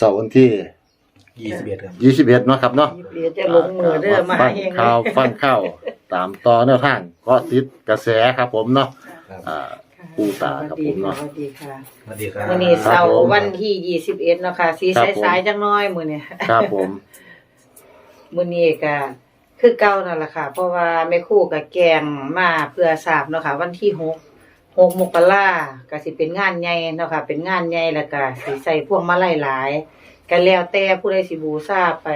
ครับอ่าเสาร์วันที่ยี่สิบเอ็ดครับ ยี่สิบเอ็ดเนาะครับเนาะเดี๋ยวจะลงมือเด้อมาฟังเองข่าวฟังข่าวตามต่อแนวทางก็ติดกระแสครับผมเนาะครับ อ่า ปูตาครับผมเนาะ สวัสดีค่ะสวัสดีครับมื้อนี้เสาครับผร์มวันที่ยี่สิบเอ็ดเนาะค่ะสีครับผม สายๆจังน้อยมื้อนี้ครับผม มื้อนี้ก็คือเก่านั่นแหละค่ะ เพราะว่าแม่ครู่ก็แกงมาเพื่อทราบเนาะค่ะ วันที่หก หกมกราก็สิเป็นงานใหญ่เนาะค่ะ เป็นงานใหญ่แล้วก็สิใส่พวงมาลัยหลายก็แล้วแต่ผู้ใดสิบูชาไป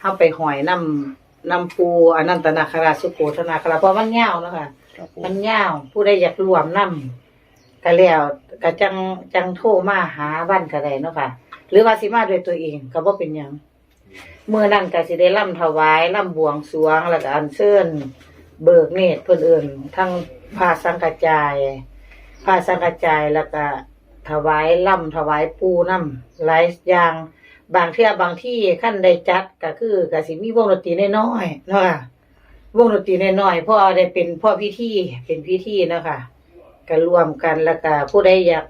เฮาไปหอยนำนำปูอนันตนาคราชสุโขทนาคราเพราะมันยาวเนาะค่ะ ครับผมมันยาวผู้ใดอยากรวมนำก็แล้วก็จังจังโทรมาหาบ้านก็ได้เนาะค่ะ หรือว่าสิมาด้วยตัวเองก็บ่เป็นหยังเมื่อนั้นก็สิได้ล่ำถวายล่ำบวงสรวงแล้วก็อัญเชิญ เบิกเนตรเพิ่นเอิ้นทั้งพาสังกระจายพาสังกระจายแล้วก็ถวายล่ำถวายปูนำหลายอย่างบางเทื่อบางที่ขั้นได้จัดก็คือก็สิมีวงดนตรีน้อยๆเนาะค่ะวงดนตรีน้อยๆพ่อได้เป็นพ่อพิธีเป็นพิธีเนาะค่ะก็รวมกันแล้วก็ผู้ใดอยาก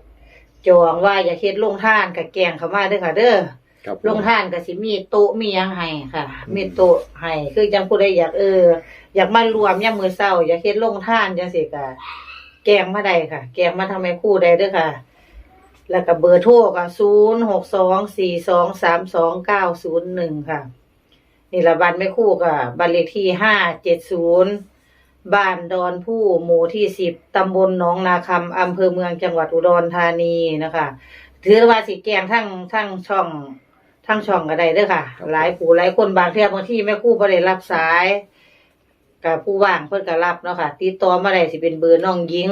จองว่าอยากเฮ็ดลงท่านก็แกงเข้ามาเด้อค่ะ เด้อครับผมลงท่านก็สิมีโต๊ะมีหยังให้ค่ะ มีโต๊ะให้คือจังผู้ใดอยากเออ อยากมารวมยามมื้อเช้า อยากเฮ็ดลงท่านจังซี่ก็แกงมาได้ค่ะ แกงมาทำให้คู่ได้ด้อค่ะ แล้วก็เบอร์โทรก็0624232901ค่ะนี่ละบ้านแม่ครู่ก็บ้านเลขที่ห้าเจ็ดศูนย์บ้านดอนผู้หมู่ที่สิบตำบลหนองนาคำอำเภอเมืองจังหวัดอุดรธานีนะคะ ถือว่าสิแกงทั้งทั้งช่องทั้งช่องก็ได้เด้อค่ะ หลายผู้หลายคนบางเที่ยบางที่แม่คู่บ่ได้รับสาย กับผู้ว่างเพิ่นก็รับเนาะค่ะ ติดต่อมาได้สิเป็นเบอร์น้องหญิง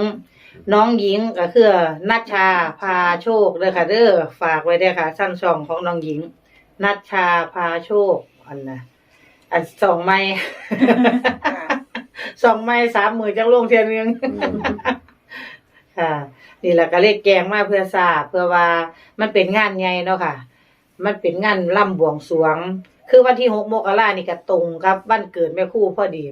น้องหญิงก็คือนัชชาพาโชคเด้อค่ะเด้อฝากไว้ด้อค่ะทั้งช่องของน้องหญิง นัชชาพาโชคอันนะอันสองไม้สองไม้สามหมื่นจังลงเทียนนึงค่ะนี่แหละก็เลขแกงมาเพื่อทราบเพื่อว่ามันเป็นงานใหญ่เนาะค่ะ มันเป็นงานล่ำบวงสวง คือวันที่หกมกรานี่ก็ตรงกับ วันเกิดแม่คู่พ่อดี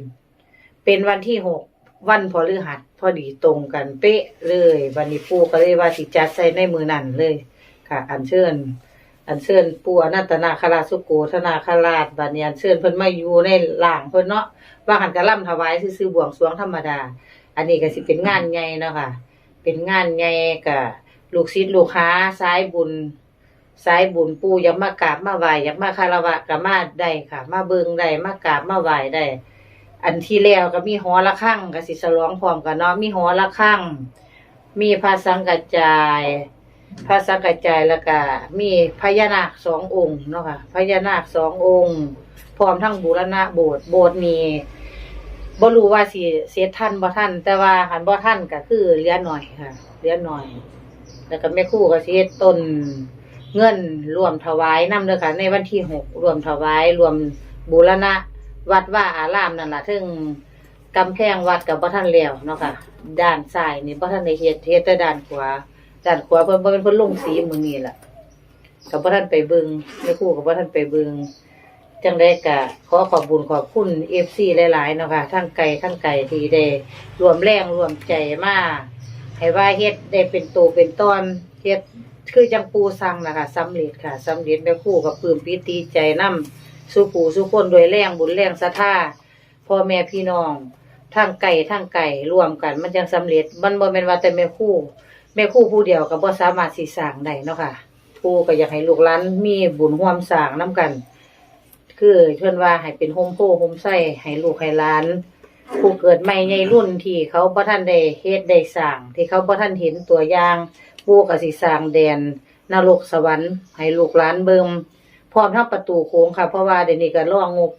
เป็นวันที่หกวันพอฤหัสพอดีตรงกันเป๊ะเลยวันนี้ปู่ก็เลยว่าสิจัดใส่ในมือนั่นเลย ค่ะ อันเชิญ อันเชิญปู่อนันตนาคราชสุโกธนาคราชบัดนี้อันเชิญเพิ่นมาอยู่ในหล่างเพิ่นเนาะว่าหันกระล่ำถวายซื่อๆบวงสรวงธรรมดา อันนี้ก็สิเป็นงานใหญ่เนาะค่ะ เป็นงานใหญ่กับลูกศิษย์ลูกค้าสายบุญสายบุญปู่ยากมากราบมาไหวยากมาคารวะก็มาได้ค่ะ มาเบิงได้มากราบมาไหวได้ อันที่แล้วก็มีหอระฆังก็สิฉลองพร้อมกันเนาะมีหอระฆังมีพระสังกัจจายพระสังกัจจายแล้วก็มีพญานาคสององค์เนาะค่ะพญานาคสององค์พร้อมทั้งบูรณะโบสถ์โบสถ์นี้บ่รู้ว่าสิเสียทันบ่ทันแต่ว่าหันบ่ทันก็คือเหลือหน่อยค่ะเหลือหน่อย แล้วก็แม่คู่ก็สิเฮ็ดต้นเงินรวมถวายนำเด้อค่ะในวันที่หกรวมถวายรวมบูรณะ วัดว่าอารามนั่นล่ะถึงกำแพงวัดกับบ่ทันแล้วเนาะค่ะ ด้านซ้ายนี่บ่ทันได้เฮ็ดเฮ็ดแต่ด้านขวาด้านขวาเพิ่นบ่เป็นเพิ่นลงสีมื้อนี้ล่ะก็บ่ทันไปเบิ่งแม่ครู่ก็บ่ทันไปเบิ่งจังได๋ก็ขอขอบคุญขอบคุณ FC หลายๆเนาะค่ะทั้งไกลทั้งไกลที่ได้รวมแรงรวมใจมาให้ว่าเฮ็ดได้เป็นโตเป็นตอนเฮ็ดคือจังปูสั่งนะคะสำเร็จค่ะสำเร็จแม่ครู่ก็ปลื้มปิติใจนํ สู่ผู้สู่คนด้วยแรงบุญแรงศรัทธาพ่อแม่พี่น้องทั้งไก่ทั้งไก่รวมกัน มันจังสำเร็จ มันบ่แม่นว่าแต่แม่คู่แม่คู่ผู้เดียวก็บ่สามารถสิสร้างได้เนาะค่ะผู้ก็อยากให้ลูกหลานมีบุญร่วมสร้างนํกัน คือเพิ่นว่าให้เป็นโฮมโพโฮมไส้ให้ลูกให้หลานผู้เกิดใหม่ในรุ่นที่เขาบ่ทันได้เฮ็ดได้สร้าง ที่เขาบ่ทันเห็นตัวอย่างปู่ก็สิสร้างแดนนรกสวรรค์ให้ลูกหลานเบิ่ง พร้อมทั้งประตูโค้งค่ะ เพราะว่าเดี๋ยวนี้ก็รองงบ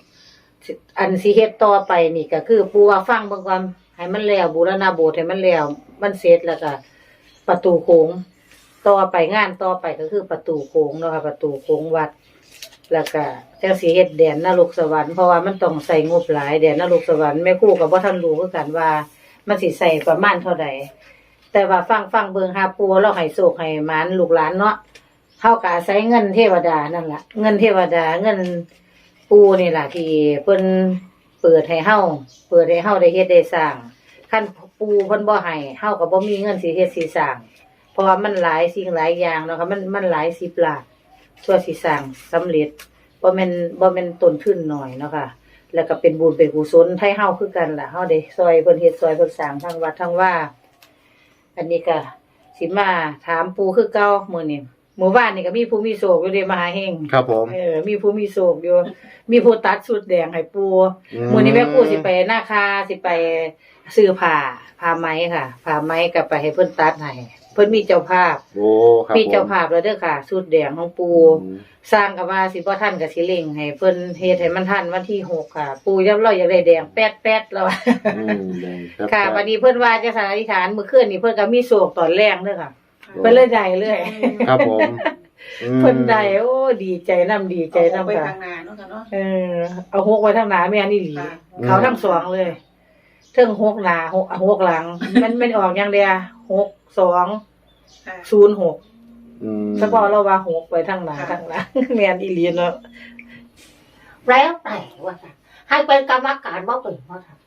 อันสิเฮ็ดต่อไปนี่ก็คือปูว่าฟังเบิ่งก่อนให้มันแล้วบูรณะโบสถ์ให้มันแล้วมันเสร็จแล้วก็ประตูโค้งต่อไปงานต่อไปก็คือประตูโค้งเนาะค่ะประตูโค้งวัด แล้วก็จังสีเฮ็ดแดนนรกสวรรค์เพราะว่ามันต้องใส่งบหลายแดนนรกสวรรค์แม่ครู่กับบ่ทันรู้คือกันว่า มันสิใส่ประมาณเท่าใดแต่ว่าฟังฟังเบิ่งหาปูเราให้โศกให้หมานลูกหลานเนาะ เฮาก็อาศัยเงินเทวดานั่นแหละเงินเทวดาเงินปูนี่แหละที่เพิ่นเปิดให้เฮาเปิดให้เฮาได้เฮ็ดได้สร้างคันปูเพิ่นบ่ให้เฮาก็บ่มีเงินสิเฮ็ดสิสร้างราะว่ามันหลายสิ่งหลายอย่างเนาะค่ะมันมันหลายสิบล้านชั่วสิสร้างสำเร็จบ่แม่นบ่แม่นต้นทุนหน้อยเนาะค่ะแล้วก็เป็นบุญเป็นกุศลให้เฮาคือกันล่ะเฮาได้ซอยเพิ่นเฮ็ดซอยเพิ่นสร้างทั้งวัดทั้งว่า อันนี้ก็สิมาถามปูคือเก่ามื้อนี้ มื้อวานนี่ก็มีผู้มีโศกอยู่เด้มหาเฮงครับผม เออมีผู้มีโศกอยู่ มีผู้ตัดชุดแดงให้ปูอืม มื้อนี้แม่ครูสิไปหน้าคาสิไปซื้อผ้าผ้าไหมค่ะผ้าไหมก็ไปให้เพิ่นตัดให้เพิ่นมีเจ้าภาพ โอ้ครับมีเจ้าผมภาพแล้วเด้อค่ะชุดแดงของปูอืมสร้างก็ว่าสิบ่ทันก็สิเร่งให้เพิ่นเฮ็ดให้มันทันวันที่หกค่ะ ปูยับร้อยอยากได้แดงแป๊ดๆแล้วอะอืมครับค่ะวันนี้เพิ่นว่าจะสาธิษฐานมื้อคืนนี้เพิ่นก็มีโศกตอนแรกเด้อค่ะโอ้ เพิ่นเลยได้เลยครับผมอืมเพิ่นได้โอ้ดีใจนํดีใจนํไปค่ะทางนาเนาะค่ะเนาะเออเอาหกไว้ทางหน้าแม่นี่หลี ค่ะเขาทั้งสองเลยเทิงหกหน้าหกหกหลัง มันมันออกอย่างเดียวหกสองค่ะ ศูนย์หกอืมเฉพาะเราว่าหกไว้ทางหน้าทางหลัง แม่นอีหลีเนาะแล้วแต่ว่าจะให้เป็นกรรมการว่าเป็นว่าท่าน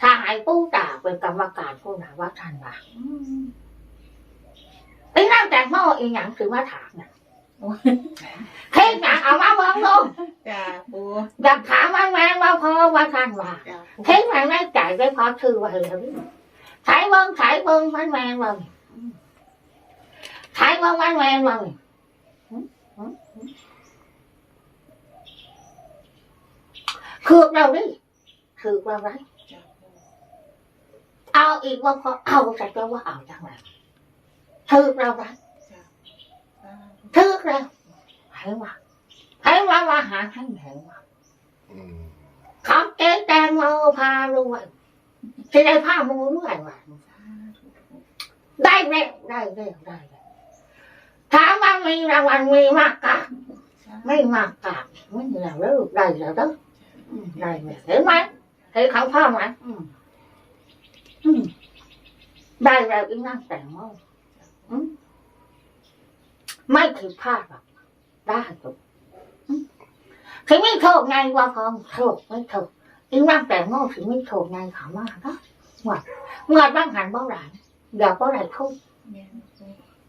ถ้าให้ผู้ด่าเป็นกรรมการผู้ด่าว่าท่านว่า ไอ้นั่งแต่งหม้ออีหยังคือว่าถามเนี่ยเฮ้ยหยังเอามามองลงจ้าปูอยากถามว่าแม่ว่าพอว่าท่านว่าจ้าปูเฮ้ยมันไม่จ่ายได้พอชื่อว่าเลยใช้เบิ้งใช้เบิ้งมันแมงเลยใช้เบิ้งมันแมงเลยคือเราดิคือเราไรจ้าปูเอาอีกว่าพอเอาแต่ก็ว่าเอาจังไร ถือเราไรจ้าถือเราให้ว่าให้ว่าว่าหาให้เห็นว่าอืมเขาเจ๊แตงโมพารวยจะได้ผ้ามูเมื่อไหร่วะได้เร็วได้เร็วได้เร็วถามว่ามีรางวัลมีมากกะไม่มากกะไม่มีแล้วเลิกได้แล้วเด้ออืมได้ไหมเห็นไหมเห็นเขาพ่อไหมได้แล้วอีนั่งแต่งโมอืม ไม่ผิดพลาดหรอกได้ถูกถึงไม่โชคไงว่าพอโชคไม่โชคอีนั่งแต่งโง่ถึงไม่โชคไงขามากนะหมดเมื่อบ้างหันบ้างหลังอย่าบ้างไหลทุก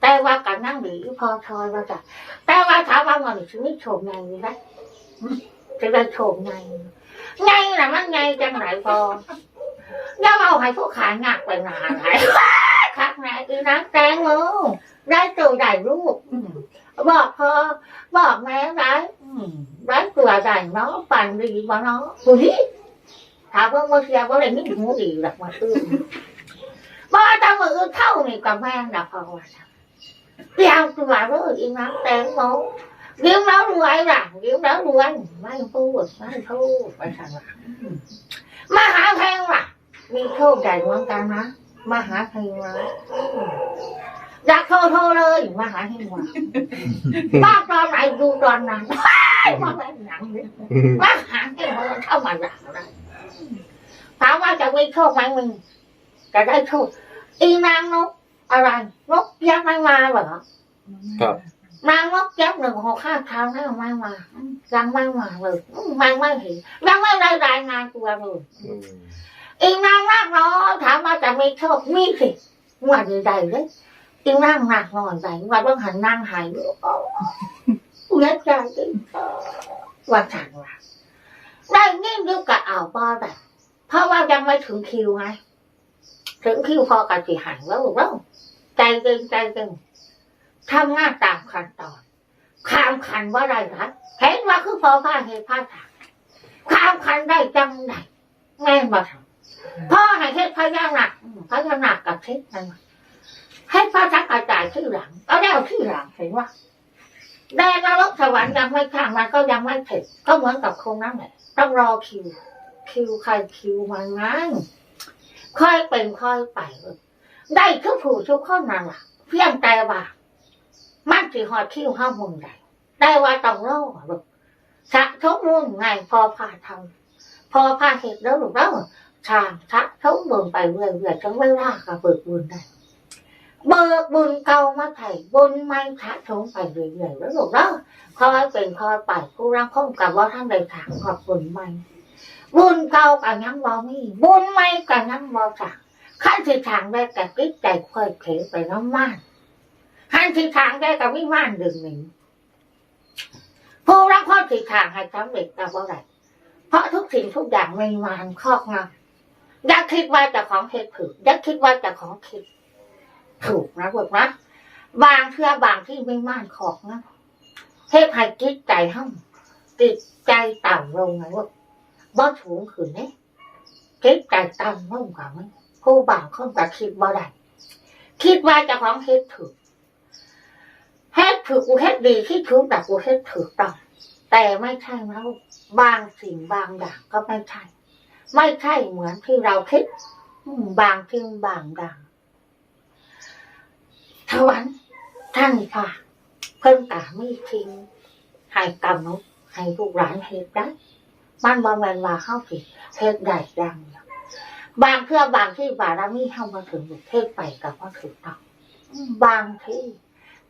แต่ว่ากันนั่งหรือพอชอยว่าจะแต่ว่าถามว่ามันถึงไม่โชคไงนะจะได้โชคไงไงนะมันไงจังไหนพออย่าเอาให้ผู้ขายหนักไปนานไหน คักไหนอีนั่งแต่งโง่ได้ตัวได้รูปอืมบอกพอบอกแม่ได้อืมได้ตัวได้เนาะปั่นดีบ่เนาะผู้นี้ถามว่าเมื่อเชียร์ว่าอะไรไม่ถึงดีหรอกมาตื้อบ่ตามือเข้านี่กับแม่นะพอว่าเตรียมตัวเลยอีน้ำแตงโมเดี๋ยวแล้วรวยล่ะเดี๋ยวแล้วรวยไม่พูดไม่พูดไปสั่งละอืมมาหาแพงล่ะมีโชคใหญ่เหมือนกันนะ มาหาแพงนะอืมอยากโทรโทรเลยมาหาแพงว่ะบ้าตอนไหนดูตอนนั้นว่าแบบหนังเนี่ยว่าหางให้มันเข้ามาหลังอะไรถามว่าจะมีโชคไหมมึงจะได้โชคอีนางนกอะไรนกยักษ์ไม่มาเหรอครับนางนกยักษ์หนึ่งหกห้าครั้งแล้วไม่มายังไม่มาเลยไม่ไม่เห็นยังไม่ได้รายงานตัวเลย อีนางนักน้อยถามว่าจะมีโชคมีสิว่าดีใดเลยอีนางนักน้อยใดว่าต้องหันนางหายอยู่อ๋อเล็กใจจริงว่าฉันว่าได้ยิ่งยุกะเอาป้อแต่เพราะว่ายังไม่ถึงคิวไงถึงคิวพอกันสิหันแล้วแล้วใจเย็นใจเย็นทำงานตามขั้นตอนข้ามขันว่าไรนะเห็นว่าคือพอผ้าเหตุผ้าถางข้ามขันได้จังไหนแม่นบ่ทำ พ่อให้เทศพญานาคพญานาคกับเทศนั่นให้พระทักกระจายที่หลังเอาได้เอาที่หลังเห็นว่าแดนนรกสวรรค์ยังไม่ข้างมันก็ยังไม่เสร็จก็เหมือนกับโครงนั่นแหละต้องรอคิว คิวใครคิวมันงั้นค่อยเป็นค่อยไป ได้ทุกผู้ทุกคนนั่นแหละเพียงแต่ว่า มันสิหอดคิวห้ามุงใดได้ว่าต้องรอลูกสะทบรุ่นไงพอพาทำพอพาเหตุแล้วลูกแล้ว ทางทักเขาเบิ่งไปเรื่อยๆจังไม่ว่ากับเบิกบุญได้ เบิกบุญเก่ามาไถ่บุญไม่ทักทุ่งไปเรื่อยๆแล้วหลูกเนาคอยเป็นคอยไปผู้รังคงกับว่าท่านใดถามขอบบุญใหม่บุญเก่ากับยังบ่มีบุญใหม่กับยังบ่จักขั้นที่ทางได้แต่กิ๊กใจค่อยเขไปน้ำมันหันทิศทางได้กับวิมานดึงหนึ่งผู้รักพ่อทิศทางให้สำเร็จกับอะไรเพราะทุกสิ่งทุกอย่างมีมานครอบงำ อย่าคิดว่าจะของเหตุผลอย่าคิดว่าจะของคิดถูกนะลูกนะบางเชื่อบางที่ไม่ม่านขอบนะเทพให้จิตใจห้องจิตใจต่ำลงนะลูกบ่สูงขึ้นเนี่ยจิตใจต่ำลงกว่ามั้ยผู้บางคนก็คิดบ่ได้คิดว่าจะของเฮ็ดถูกเฮ็ดถูกกูเฮ็ดดีที่ถูกแต่กูเฮ็ดถูกต้องแต่ไม่ใช่นะบางสิ่งบางอย่างก็ไม่ใช่ ไม่ใช่เหมือนที่เราคิดบางสิ่งบางอย่างทวันท่านค่ะ เพิ่นตาไม่ทิ้งให้กำนุให้ลูกหลานเฮ็ดได้มันบ่แม่นว่าเฮาสิเฮ็ดได้ดังบางเทื่อบางที่บารมีเฮามาถึงเทศไปกับว่าถูกต้องบางที่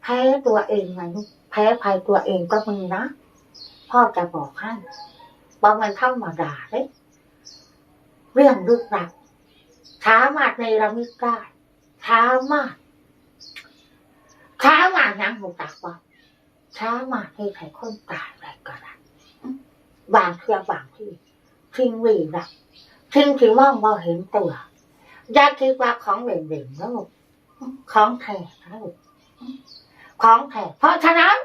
แพ้ตัวเองนะลูกแพ้ภัยตัวเองก็มีนะพ่อจะบอกให้ว่ามันธรรมดาเด้ เรื่องลึกลับช้ามากในระมิดได้ช้ามากช้ามานังหูตักว่าช้ามาให้ใครคนตายอะไรก็ได้บางเครือบางที่ทิ้งวีรักทิ้งที่มองบ่เห็นตัวอยาคิดว่าของเด่นๆนะลูกของแท้นะลูกของแท้เพราะฉะนั้น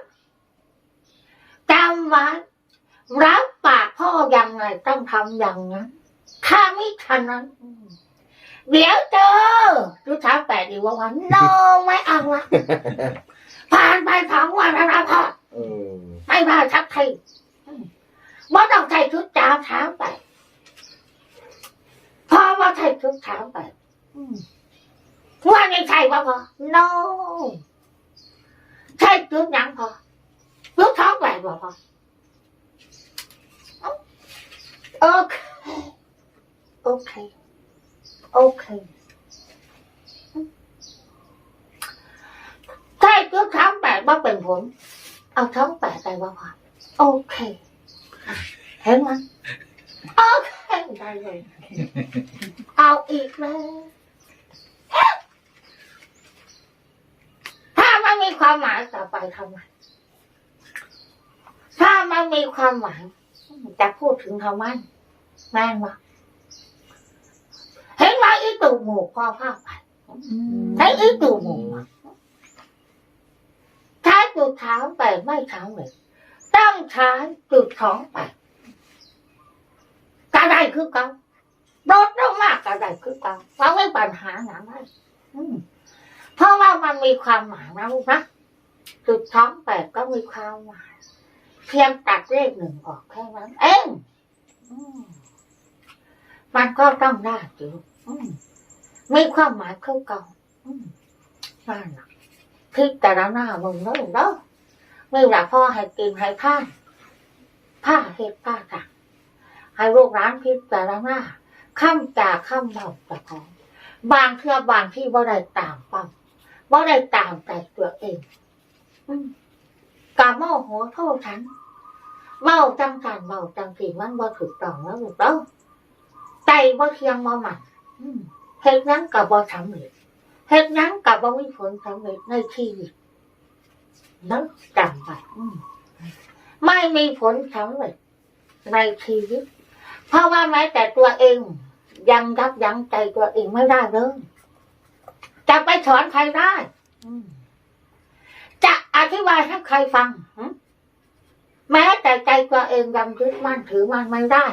จำไว้รับปากพ่อยังไงต้องทำอย่างนั้น ถ้าไม่ฉะนั้นเดี๋ยวเจอดูช้าแปดดีว่าวันโนไม่เอาละผ่านไปสองวันแล้วนะพ่อไม่มาชักทีอืมบ่ต้องใส่ชุดเช้าเช้าไปพ่อว่าใส่ชุดเช้าไปว่าไม่ใช่ว่าพอ no ใช่ชุดหยังพอชุดท้องแหวนบ่พอโอเคโอเคโอเคใช่ชุดท้องแปดว่าเป็นผลเอาท้องแปดไปว่าพอโอเค อะเห็นไหมโอเคได้เลยเอาอีกแล้วถ้ามันมีความหมายต่อไปทำไมถ้ามันมีความหมายจะพูดถึงทำไมแม่งวะเห็นไหมอี ตู่หมูพ่อภาพไปใช้อีตู่หมูอะใช้จุดเท้าไปไม่เท้าเลยต้องใช้จุดท้องไปกระไดคือเกันโดดลงมากกระไดคือเกันเราไม่ปัญหาหนาไม่อืมเพราะว่ามันมีความหมายนะลูกนะจุดท้องแปดก็มีความหมายเพียงตัดเลขหนึ่งออกแค่นั้นเองอืมมันก็ต้องได้อยู่ อืมมีความหมายเข้าเก่าอืมนั่นแหละพิจารณามึงเนาะลูกเนาะไม่ว่าพ่อให้กินให้ผ้าผ้าเห็ดผ้าจักให้ลูกร้านพิจารณาข้ามจากข้ามเบาแต่ของ บางเทื่อบางที่บ่ได้ตามเป้าบ่ได้ตามใจตัวเองอืมกาเมาหัวโทษฉันเมาจังการเมาจังสีมันบ่ถูกต้องแล้วลูกเด้อใจบ่เทียงบ่มันอืม เฮ็ดหยังกับบ่สำเร็จเฮ็ดหยังกับบ่มีผลสำเร็จในชีวิตนั้นจำไว้ไม่มีผลสำเร็จในชีวิต เพราะว่าแม้แต่ตัวเอง ยังยับยั้งใจตัวเองไม่ได้เลยจะไปสอนใครได้จะอธิบายให้ใครฟังแม้แต่ใจตัวเองยังยึดมั่นถือมันไม่ได้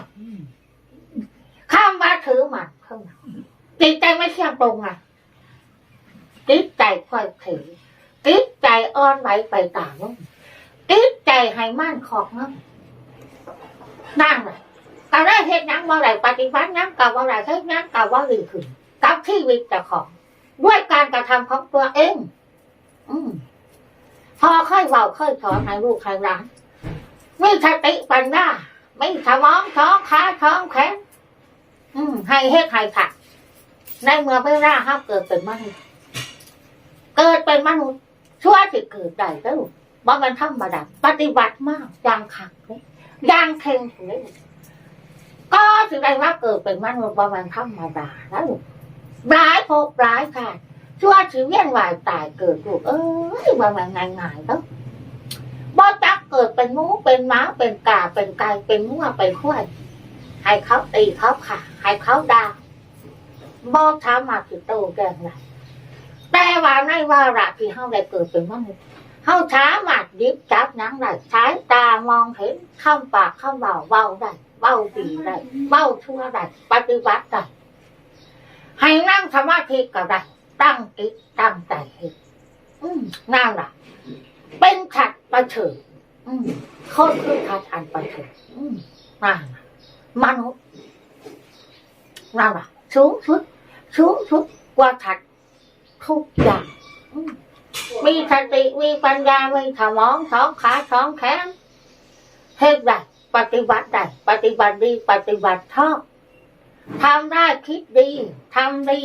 ข้ามมาถือมันเท่านั้น จิตใจไม่เที่ยงตรงไงจิตใจค่อยถือจิตใจอ่อนไหวไปต่ามนู้นจิตใจให้มั่นของนั้นนั่นแหละการได้เฮ็ดยังบ่ได้ปฏิบัติยังกับบ่ได้เฮ็ดหยังกับว่าดีขึ้นกับชีวิตเจ้าของ ด้วยการกระทำของตัวเอง อืมพอค่อยเบาค่อยสอนให้ลูกให้หลานไมีสติปัญญาไม่สมองท้องขาท้องแขนอืมให้เฮ็ดให้ผัก ในเมื่อเวลาห้าเกิดเป็นมนุษย์เกิดเป็นมนุษย์ชั่วสิเกิดได้แล้วว่ามันธรรมดาปฏิบัติมากอย่างขังเลยอย่างเข่งเลยก็ถึงได้ว่าเกิดเป็นมนุษย์ว่ามันธรรมดาแล้วหลายภพหลายชาติชั่วชีวิตวายตายเกิดลูกเอ้ยว่ามันง่ายๆเนาะบ่จักเกิดเป็นหมูเป็นหม้าเป็นกาเป็นไก่เป็นงัวเป็นข้วยให้เขาตีเขาขาให้เขาด่า บ่ทำมาสิโตแกงไรแต่ว่าในวาระที่เฮาได้เกิดเป็นมนุษย์เฮาช้ามาดยิบจับหนังได้ใช้ตามองเห็นข้ามปากข้ามเบาเบาได้เบาดีได้เบาชั่วได้ปฏิบัติได้ให้นั่งสมาธิก็ได้ตั้งจิตตั้งใจให้นั่นล่ะ เป็นขัดประเฉิดอืมโคตรคือขัดอันประเฉิดนั่นมนุษย์นั่นล่ะสูงสุด สูงสุดกว่าขัดทุกอย่าง มีสติมีปัญญามีสมองสองขาสองแขนเฮ็ดได้ปฏิบัติได้ปฏิบัติดีปฏิบัติชอบทำได้คิดดีทำดี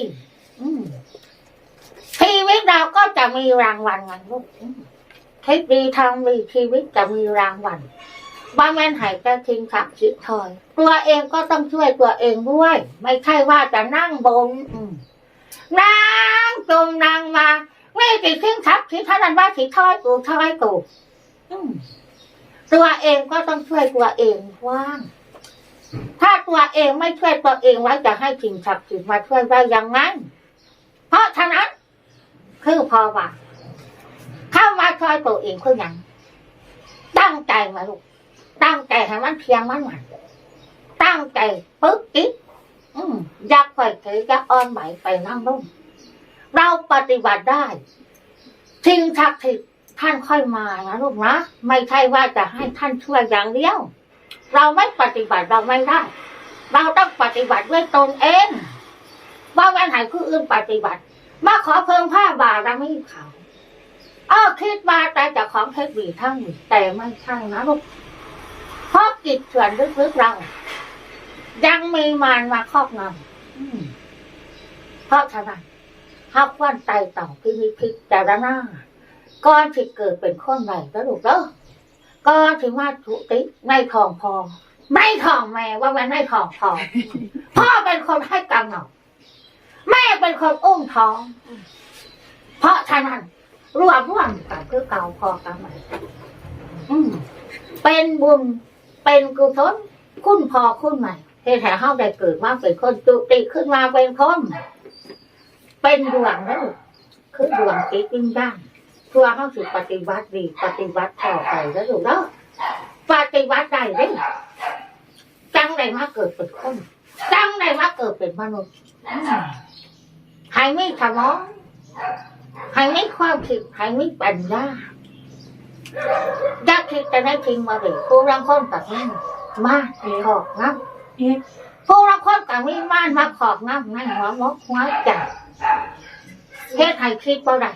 ชีวิตเราก็จะมีรางวัลไงลูกคิดดีทำดีชีวิตจะมีรางวัล บ้านแม่นหายจะทิ้งขับชิถอย ตัวเองก็ต้องช่วยตัวเองด้วย ไม่ใช่ว่าจะนั่งบนนั่งจมนั่งมาไม่ติดทิ้งขับชิดเท่านั้นว่าชิถอยกูถอยกูตัวเองก็ต้องช่วยตัวเองว่าง ถ้าตัวเองไม่ช่วยตัวเองไว้จะให้ทิ้งขับชิดมาช่วยได้ยังไงเพราะฉะนั้นคือพอว่าเข้ามาช่วยตัวเองคืออย่างตั้งใจมาลูก ตั้งใจให้มันเพียงมันหมันตั้งใจปึ๊กกิ๊กอยักไปถือยักอ่อนไหวไปนั่งลงเราปฏิบัติได้ทิ้งทักทิท่านค่อยมานะลูกนะไม่ใช่ว่าจะให้ท่านช่วยอย่างเดียว เราไม่ปฏิบัติเราไม่ได้ เราต้องปฏิบัติด้วยตนเองว่าแม่นใหายผู้อื่นปฏิบัติ มาขอเพิ่มผ้าบารามีเขาอ้อคิดว่าแต่จะของเทคดีทั้งแต่ไม่ใช่นะลูก เพราะจิตส่วนลึกๆเรา ยังมีมารมาครอบงำอืมเพราะฉะนั้นห้าควันไตต่อพิพิพิจารณาก่อนที่เกิดเป็นคนใหม่ก็ลูกเด้อก่อนที่มาทุติในทองพอ ไม่ทองแม่ว่ามันไม่ทองพอ พ่อเป็นคนให้กำเนิดแม่เป็นคนอุ้มท้อง เพราะฉะนั้นรวมร่วมกันคือเก่าพอกันใหม่อืมเป็นบุญ เป็นกุศลคุณพอคุณใหม่เทแถวเฮาได้เกิดมาเป็นคนจุติขึ้นมาเป็นคนเป็นดวงแล้วคือดวงจิตวิญญาณตัวเฮาสิปฏิบัติดีปฏิบัติต่อไปแล้วถูกเนาะปฏิบัติได้เด้จังได้มาเกิดเป็นคนจังได้มาเกิดเป็นมนุษย์ให้มีสมองให้มีความคิดให้มีปัญญา ยากคิดจะได้ทิ้งมาเลยผู้รังคนกับนี่นมาขอกน้ำผู้รังคนกับนี่มามาขอกน้ำนั่นหัวมกหัวใจเฮ็ดให้คิดบ่ได้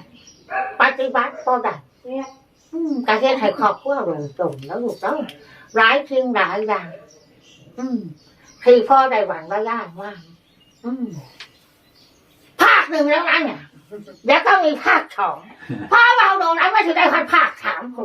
ปฏิบัติบ่ได้อืมก็เฮ็ดให้ครอบครัวเริจงแล้วลูกเอ้ยหลายสิ่งหลายอย่างอืมที่พ่อได้หวังก็ยากมากอืมภาคหนึ่งแล้วนะเนี่ย เดี๋ยวก็มีภาคสองเพราะเราโดนนั้นไม่ถึงได้คันภาคสามคน